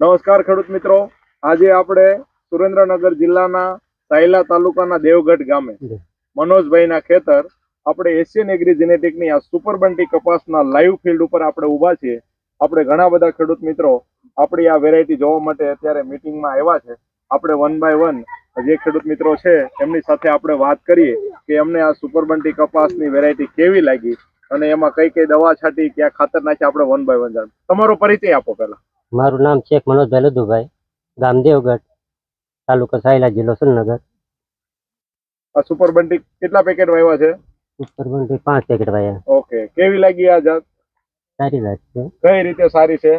નમસ્કાર ખેડૂત મિત્રો. આજે આપણે સુરેન્દ્રનગર જિલ્લાના સાયલા તાલુકાના દેવગઢ ગામે મનોજભાઈના ખેતર આપણે એશિયન એગ્રી જેનેટિકની આ સુપર બંટી કપાસના લાઈવ ફિલ્ડ ઉપર આપણે ઊભા છીએ. આપણે ઘણા બધા ખેડૂત મિત્રો આપણી આ વેરાયટી જોવા માટે અત્યારે મિટિંગમાં આવ્યા છે. આપણે વન બાય વન જે ખેડૂત મિત્રો છે એમની સાથે આપણે વાત કરીએ કે એમને આ સુપર બંટી કપાસની વેરાયટી કેવી લાગી? અને એમાં કઈ કઈ દવા છાંટી ક્યાં ખાતર નાખી આપણે વન બાય વન જાણ તમારો પરિચય આપો પહેલા. મારું નામ શેખ મનોજભાઈ લદુભાઈ ગામ દેવગઢ તાલુકો સાયલા જિલ્લો સુરનગર આ સુપર બંટી કેટલા પેકેટ વાવ્યા છે? ઉપરબંધી પાંચ પેકેટ વાયા. ઓકે કેવી લાગી આ જાત? સારી વાત છે. કઈ રીતે સારી છે?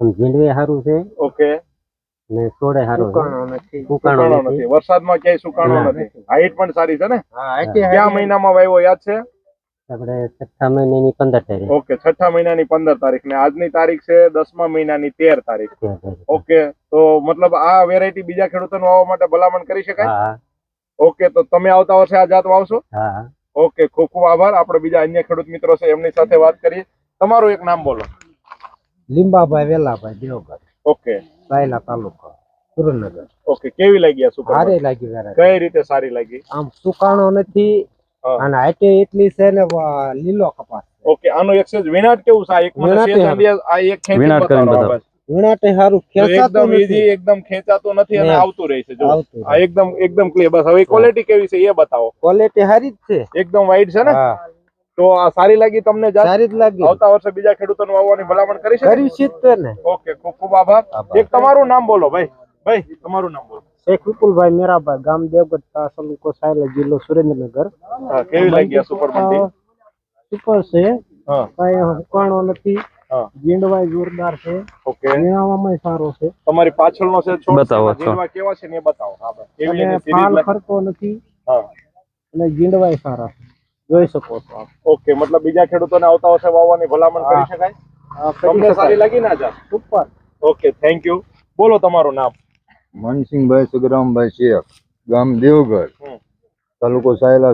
આમ સારું છે. ઓકે. ને છોડે સારું છે. સુકાણો નથી. નથી. વરસાદમાં ક્યાંય સુકાણો નથી. હાઈટ પણ સારી છે ને? હા. કયા મહિનામાં વાવ્યો યાદ છે? આપણે છઠ્ઠા મહિનાની પંદર તારીખ. ઓકે છઠ્ઠા મહિનાની પંદર તારીખ ને આજની તારીખ છે દસમા મહિનાની તેર તારીખ. ઓકે તો મતલબ આ વેરાયટી બીજા ખેડૂતોને વાવવા માટે ભલામણ કરી શકાય? ઓકે તો તમે આવતા વર્ષે આ જાત વાવશો? ઓકે ખૂબ ખૂબ આભાર. આપણે બીજા અન્ય ખેડૂત મિત્રો છે એમની સાથે વાત કરીએ. તમારું એક નામ બોલો. લીંબાભાઈ વેલાભાઈ દેવગઢ ઓકે. સાયલા તાલુકો સુરેન્દ્રનગર. ઓકે કેવી લાગી આ સુકાણો સારી લાગી કઈ રીતે સારી લાગી? આમ સુકાણો નથી. અને હાઈટે એટલી છે ને લીલો કપાસ ઓકે આનો એક્સેસ વિનાટ કેવું છે? આ એક મને સેજ આ એક ખેંચી વિનાટ કરીને બતાવો. વીણાટે સારું તો એકદમ ઈઝી નથી એકદમ ખેંચાતો નથી અને આવતું રહે છે જો. આ એકદમ એકદમ ક્લિયર બસ હવે ક્વોલિટી કેવી છે એ બતાવો. ક્વોલિટી સારી જ છે. એકદમ વાઈડ છે ને? હા. તો આ સારી લાગી તમને સારી જ લાગી. આવતા વર્ષે બીજા ખેડૂતોને વાવવાની ભલામણ કરી છે કરી છે ને. ઓકે ખૂબ ખૂબ આભાર. એક તમારું નામ બોલો ભાઈ. ભાઈ તમારું નામ બોલો. શેખ વિપુલભાઈ મેરાભાઈ ગામ દેવગઢ તાલુકો સાયલા જિલ્લો સુરેન્દ્રનગર. હા કેવી લાગી આ સુપર મંડી સુપર છે. હા. કઈ હુકાણો નથી. હા. જીંડવાય જોરદાર છે. ઓકે. મેળામાં સારો છે. તમારી પાછળનો છે છોડ બતાવો છો. કેવા છે ને બતાવો. હા ભાઈ. કેવી series ફાલ ખરતો નથી હા. અને જીંડવાય સારા જોઈ શકો છો આપ. ઓકે મતલબ બીજા ખેડૂતોને આવતા વર્ષે વાવવાની ભલામણ કરી શકાય? તમને સારી લાગી ના જા ઉપર. ઓકે થેન્ક યુ બોલો તમારું નામ. માનસિંહભાઈ સુગરામભાઈ શેખ ગામ દેવગઢ તાલુકો સાયલા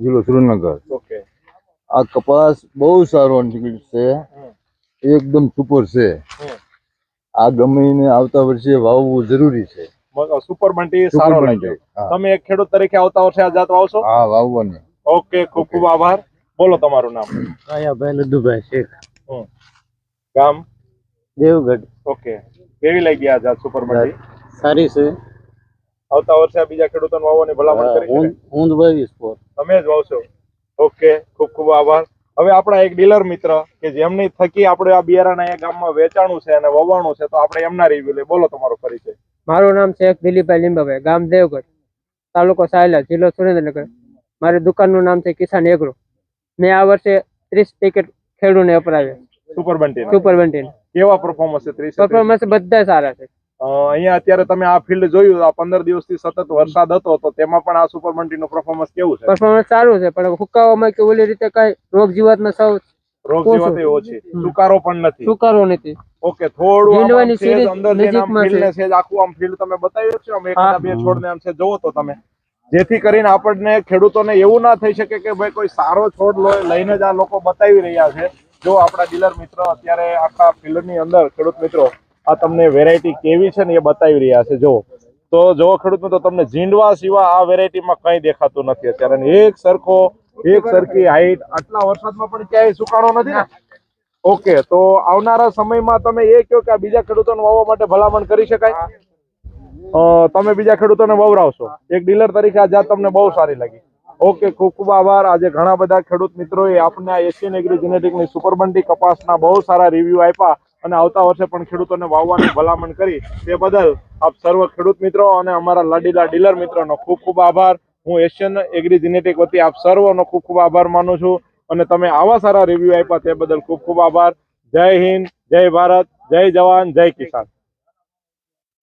જિલ્લો સુરેન્દ્રનગર. આ કપાસ બહુ સારો છે. એકદમ સુપર છે. આ ગમીને આવતા વર્ષે વાવવું જરૂરી છે. સુપર સુપર સારો લાગ્યો. તમે એક ખેડૂત તરીકે આવતા વર્ષે આ જાત વાવશો હા વાવવાની. ઓકે ખૂબ ખૂબ આભાર. બોલો તમારું નામ. કાયાભાઈ લડુભાઈ શેખ. હમ. ગામ? દેવગઢ. ઓકે. કેવી લાગી આ જાત સુપર બંટી? સારી છે. આવતા વર્ષે આ બીજા ખેડૂતોને વાવવાની ભલામણ કરી? ઊંધ વાવીશ પોર તમે જ વાવશો. ઓકે ખૂબ ખૂબ આભાર. હવે આપણા એક ડીલર મિત્ર કે જેમની થકી આપણે આ બિયારણ અહીંયા ગામમાં વેચાણું છે અને વવાણું છે તો આપણે એમના રિવ્યુ લઈ બોલો તમારો પરિચય. મારું નામ છે દિલીપભાઈ લીંબાભાઈ ગામ દેવગઢ તાલુકો સાયલા જિલ્લો સુરેન્દ્રનગર. મારી દુકાનનું નામ છે કિસાન એગ્રો. મેં આ વર્ષે ત્રીસ પેકેટ ખેડૂને અપરાવ્યા સુપર બંટી સુપર બંટી કેવા પરફોર્મન્સ છે ત્રીસ? પરફોર્મન્સ બધા સારા છે. અહીંયા અત્યારે તમે આ ફિલ્ડ જોયું આ પંદર દિવસથી સતત વરસાદ હતો તો તેમાં પણ આ સુપર બંટીનું પરફોર્મન્સ કેવું છે? પરફોર્મન્સ સારું છે પણ હુકાવામાં કે ઓલી રીતે કઈ રોગ જીવાતમાં સૌ રોગ જીવાત ઓછી. સુકારો પણ નથી. સુકારો નથી. ઓકે થોડું સેજ અંદર આમ સેજ આખું આમ ફિલ્ડ તમે બતાવ્યું છે એક. બે છોડને આમ છે જોવો તો તમે. જેથી કરીને આપણને ખેડૂતોને એવું ના થઈ શકે કે ભાઈ કોઈ સારો છોડ લો- લઈને જ આ લોકો બતાવી રહ્યા છે. જો આપણા ડીલર મિત્રો અત્યારે આખા ફિલ્ડની અંદર ખેડૂત મિત્રો આ તમને વેરાયટી કેવી છે ને એ બતાવી રહ્યા છે, જો. તો જો ખેડૂત તો તમને ઝીંડવા સિવાય આ વેરાયટીમાં કંઈ દેખાતું નથી અત્યારે. એક સરખો, એક સરખી હાઈટ આટલા વરસાદમાં પણ ક્યાંય સુકાણો નથી ઓકે તો આવનારા સમયમાં તમે એ કહો કે આ બીજા ખેડૂતોને વાવવા માટે ભલામણ કરી શકાય? તમે બીજા ખેડૂતોને વવરાવશો. એક ડીલર તરીકે આ જાત તમને બહુ સારી લાગી. ઓકે ખૂબ ખૂબ આભાર. આજે ઘણા બધા ખેડૂત મિત્રોએ આપણને આ એશિયન એગ્રી જેનેટિકની સુપરબંટી કપાસના બહુ સારા રિવ્યૂ આપ્યા. અને આવતા વર્ષે પણ ખેડૂતોને વાવવાની ભલામણ કરી તે બદલ આપ સર્વ ખેડૂત મિત્રો અને અમારા લાડીલા ડીલર મિત્રોનો ખૂબ ખૂબ આભાર. હું એશિયન એગ્રી જેનેટિક વતી આપ સર્વનો ખૂબ ખૂબ આભાર માનું છું અને તમે આવા સારા રિવ્યૂ આપ્યા તે બદલ ખૂબ ખૂબ આભાર. જય હિન્દ, જય ભારત, જય જવાન, જય કિસાન.